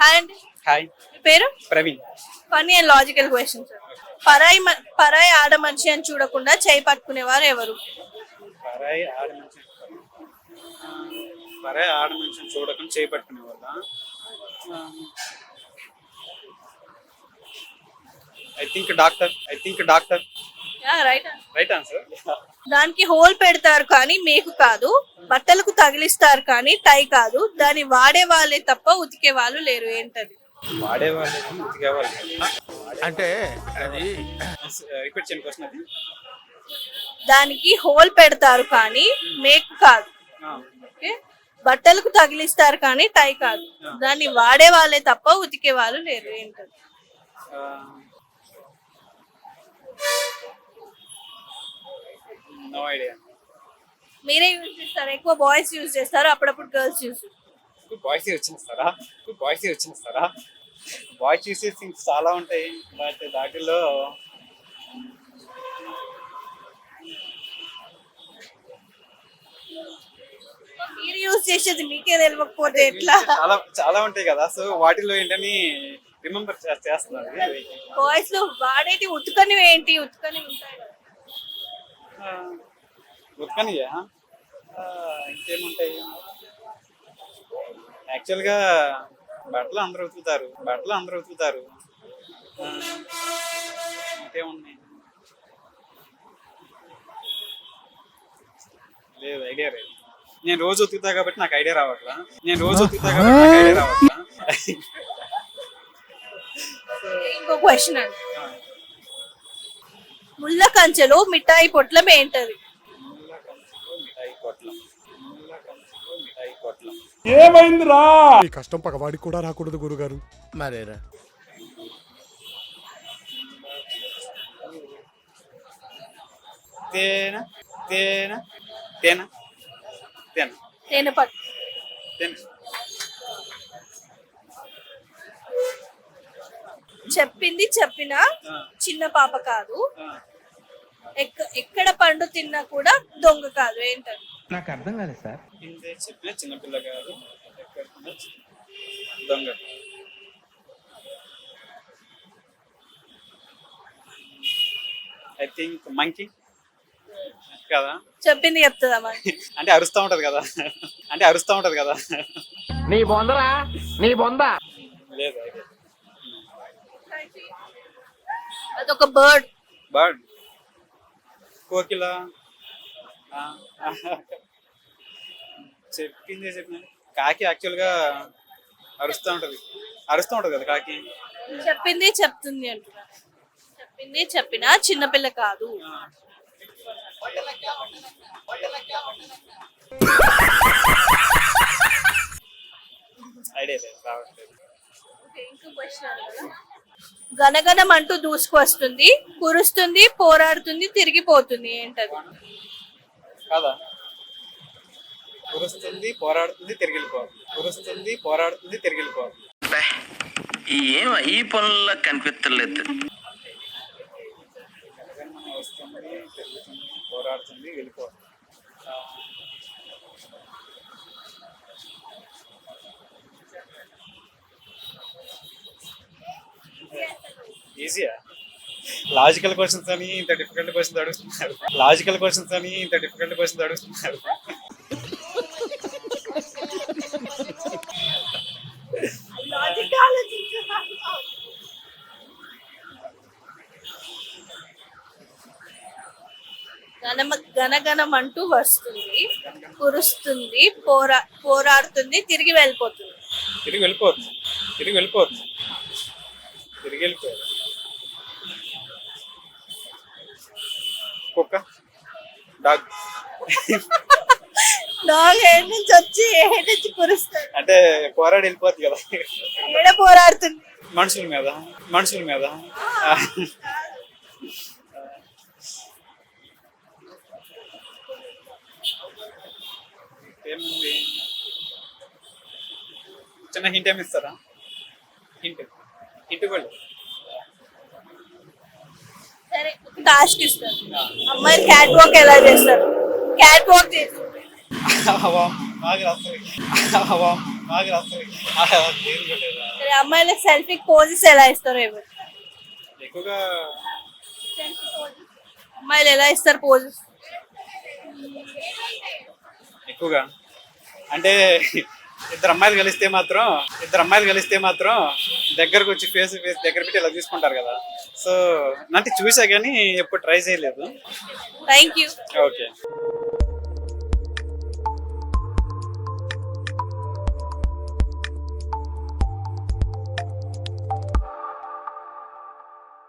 Hi అండి. Hi పేరు? Praveen. Funny and logical question sir పరాయి పరాయి ఆడ మనిషి అని చూడకుండా చేయి పట్టుకునేవారు ఎవరు? పరాయి ఆడ మనిషి పరాయి ఆడ మనిషిని చూడకుండా చేపట్టుకునే వాళ్ళ I think doctor I think doctor right right answer దానికి హోల్ పెడతారు కానీ మేకు కాదు బట్టలకు తగిలిస్తారు కానీ టై కాదు. దాన్ని వాడే వాళ్ళే తప్ప ఉతికే వాళ్ళు లేరు. ఏంటది? అంటే అది రిపీట్ చేయని క్వశ్చన్ అది. దానికి హోల్ పెడతారు కానీ మేకు కాదు. బట్టలకు తగిలిస్తారు కానీ టై కాదు. దాన్ని వాడే వాళ్ళే తప్ప ఉతికే వాళ్ళు లేరు. ఏంటది? ఆ, నో ఐడియా మీరే యూజ్ చేస్తారు? ఎక్కువ బాయ్స్ యూజ్ చేస్తారు? అప్పుడప్పుడు గర్ల్స్ యూజ్ బాయ్స్ వచ్చిస్తారా బాయ్స్ వచ్చిస్తారా బాయ్స్ చూసే థింగ్స్ చాలా ఉంటాయి. బట్ దాటిలో మీరు యూజ్ చేసేది మీకే తెలియకపోతే ఎట్లా? చాలా చాలా ఉంటాయి కదా. సో వాటిలో ఏంటని రిమెంబర్ చేస్తున్నారు. బాయ్స్లో వాడేటి ఉతుకని ఏంటి ఉతుకని ఉంటాయి. ఉత్కనియా? ఇంకేముంటాయి? యాక్చువల్గా బట్టలు అందరూ ఉతుకుతారు. బట్టలు అందరూ ఉతుకుతారు. ఇంకేమున్నాయి? లేదు ఐడియా లేదు. నేను రోజు ఉతుకుతా కాబట్టి నాకు ఐడియా రావట్లా. నేను రోజు ఉతుకుతా కాబట్టి నాకు ఐడియా రావట్లా. ఇంకో క్వశ్చన్ అండి. ముళ్ళ కంచెలో మిఠాయి పొట్లం ఏంటది ఈ కష్టం పగవాడికి కూడా రాకూడదు గురుగారు. మరేరా? తేన తేన తేన తేన. తేనె పట్టు. తేన. చెప్పింది చెప్పిన చిన్న పాప కాదు. ఎక్కడ పండు తిన్నా కూడా దొంగ కాదు ఏంటది? నాకు అర్థం కాలేదు సార్. చెప్పిన చిన్నపిల్ల కాదు దొంగ. ఐ థింక్ మంకీ కదా? చెప్పింది చెప్తుందా మరి అంటే అరుస్తూ ఉంటది కదా. అంటే అరుస్తూ ఉంటది కదా. నీ బొందరా? నీ బొంద? లేదు. అదొక బర్డ్. బర్డ్. కోకిల. చెప్పిందే చెప్పిన. కాకి యాక్చువల్గా అరుస్తూ ఉంటది. అరుస్తూ ఉంటది కదా కాకి? చెప్పింది చెప్తుంది అంటున్నా. చెప్పింది చెప్పిన చిన్నపిల్ల కాదు. గనగనం అంటూ దూసుకొస్తుంది కురుస్తుంది పోరాడుతుంది తిరిగిపోతుంది ఏంటది? కాదా? కురుస్తుంది పోరాడుతుంది తిరిగి వెళ్ళిపోవాలి కురుస్తుంది పోరాడుతుంది తిరిగి ఏం ఈ పనుల్లో కనిపించలేదు వస్తుంది తిరుగుతుంది పోరాడుతుంది వెళ్ళిపోవాలి. లాజికల్ క్వశ్చన్స్ అని ఇంత డిఫికల్ట్ క్వశ్చన్స్ అడుగుతున్నారు. లాజికల్ క్వశ్చన్స్ అని ఇంత డిఫికల్ట్ క్వశ్చన్స్ అడుగుతున్నారు. గనగనం అంటూ వస్తుంది. కురుస్తుంది పోరా పోరాడుతుంది తిరిగి వెళ్ళిపోతుంది. తిరిగి వెళ్ళిపోతుంది. తిరిగి వెళ్ళిపోతుంది. తిరిగి వెళ్ళిపోతుంది. కుక్క డాగ్. డాగ్ ఏడు నుంచి వచ్చి ఏడు నుంచి కురుస్తుంది అంటే పోరాడి వెళ్ళిపోతుంది కదా. ఏడ పోరాడుతుంది. మనుషుల మీద మనుషుల మీద. ఏముంది చిన్న హింట్ ఏమి ఇస్తారా? హింట్ హింట్ కూడా సరే టాస్క్ ఇస్తారు. అమ్మాయిలు క్యాట్ వాక్ ఎలా చేస్తారు? క్యాట్ వాక్ చేస్తారు. బాగా రాస్తుంది నాకు అసలు ఆ, దేని కూడా లేదా. సరే అమ్మాయిల సెల్ఫీ పోజెస్ ఎలా ఇస్తారో ఎవరు ఎక్కువగా అమ్మాయిలు ఎలా ఇస్తారు పోజెస్ ఎక్కువగా. అంటే ఇద్దరు అమ్మాయిలు కలిస్తే మాత్రం ఇద్దరు అమ్మాయిలు కలిస్తే మాత్రం దగ్గరకు వచ్చి ఫేస్ ఫేస్ దగ్గర పెట్టి ఇలా తీసుకుంటారు కదా. సో అంటే చూసా కానీ ఎప్పుడు ట్రై చేయలేదు. Thank you okay